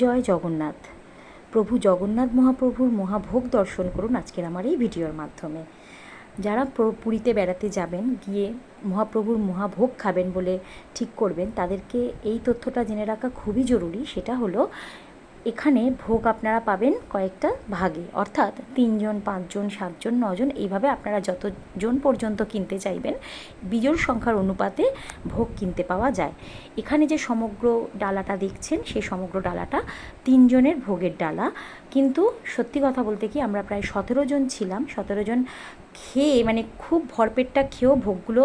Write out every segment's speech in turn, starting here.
জয় জগন্নাথ। প্রভু জগন্নাথ মহাপ্রভুর মহাভোগ দর্শন করুন আজকের আমার এই ভিডিওর মাধ্যমে। যারা পুরীতে বেড়াতে যাবেন, গিয়ে মহাপ্রভুর মহাভোগ খাবেন বলে ঠিক করবেন, তাদেরকে এই তথ্যটা জেনে রাখা খুবই জরুরি। সেটা হলো এখানে ভোগ আপনারা পাবেন কয়েকটা ভাগে। অর্থাৎ তিনজন, পাঁচজন, সাতজন, নজন, এইভাবে আপনারা যতজন পর্যন্ত কিনতে চাইবেন, বিজোড় সংখ্যার অনুপাতে ভোগ কিনতে পাওয়া যায়। এখানে যে সমগ্র ডালাটা দেখছেন সেই সমগ্র ডালাটা তিনজনের ভোগের ডালা। কিন্তু সত্যি কথা বলতে কি, আমরা প্রায় সতেরো জন ছিলাম, সতেরো জন খেয়ে মানে খুব ভরপেটটা খেয়েও ভোগগুলো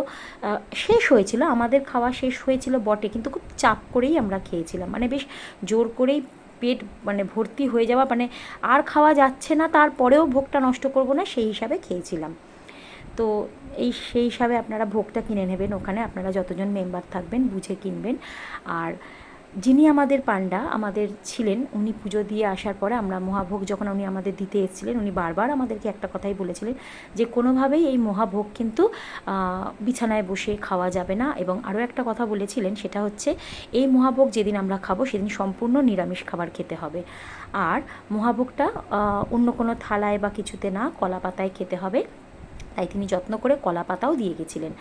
শেষ হয়েছিল। আমাদের খাওয়া শেষ হয়েছিল বটে, কিন্তু খুব চাপ করেই আমরা খেয়েছিলাম। মানে বেশ জোর করেই পেট মানে ভর্তি হয়ে যাওয়া মানে আর খাওয়া যাচ্ছে না, তারপরেও ভোগটা নষ্ট করব না, সেই হিসাবে খেয়েছিলাম। তো এই সেই হিসাবে আপনারা ভোগটা কিনে নেবেন, ওখানে আপনারা যতজন মেম্বার থাকবেন, বুঝে কিনবেন। আর যিনি আমাদের পান্ডা আমাদের ছিলেন, উনি পুজো দিয়ে আসার পরে আমরা মহাভোগ যখন উনি আমাদের দিতে এসেছিলেন, উনি বারবার আমাদেরকে একটা কথাই বলেছিলেন যে কোনোভাবেই এই মহাভোগ কিন্তু বিছানায় বসে খাওয়া যাবে না। এবং আরও একটা কথা বলেছিলেন, সেটা হচ্ছে এই মহাভোগ যেদিন আমরা খাব, সেদিন সম্পূর্ণ নিরামিষ খাবার খেতে হবে। আর মহাভোগটা অন্য কোনো থালায় বা কিছুতে না কলা পাতায় খেতে হবে। তাই তিনি যত্ন করে কলা পাতাও দিয়ে গেছিলেন।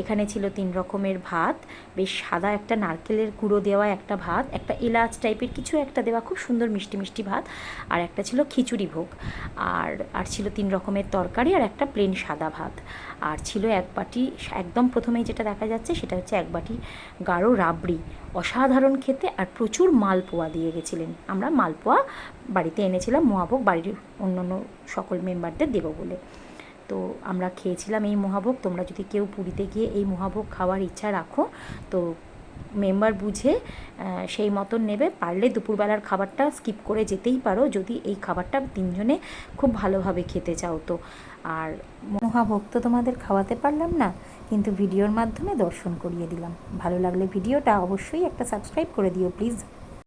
এখানে ছিল তিন রকমের ভাত, বেশ সাদা একটা নারকেলের গুঁড়ো দেওয়া একটা ভাত, একটা এলাচ টাইপের কিছু একটা দেওয়া খুব সুন্দর মিষ্টি মিষ্টি ভাত, আর একটা ছিল খিচুড়ি ভোগ। আর আর ছিল তিন রকমের তরকারি আর একটা প্লেন সাদা ভাত। আর ছিল এক বাটি, একদম প্রথমেই যেটা দেখা যাচ্ছে সেটা হচ্ছে এক বাটি গাঢ় রাবড়ি। অসাধারণ খেতে আর প্রচুর মালপোয়া দিয়ে গেছিলেন। আমরা মালপোয়া বাড়িতে এনেছিলাম মহাভোগ বাড়ির অন্যান্য সকল মেম্বারদের দেবো বলে। তো আমরা খেয়েছিলাম এই মহাভোগ। তোমরা যদি কেউ পুরীতে গিয়ে এই মহাভোগ খাওয়ার ইচ্ছা রাখো, তো মেম্বার বুঝে সেই মতন নেবে। পারলে দুপুরবেলার খাবারটা স্কিপ করে যেতেই পারো, যদি এই খাবারটা তিনজনে খুব ভালোভাবে খেতে চাও তো। আর মহাভোগ তো তোমাদের খাওয়াতে পারলাম না, কিন্তু ভিডিওর মাধ্যমে দর্শন করিয়ে দিলাম। ভালো লাগলে ভিডিওটা অবশ্যই একটা সাবস্ক্রাইব করে দিও, প্লিজ।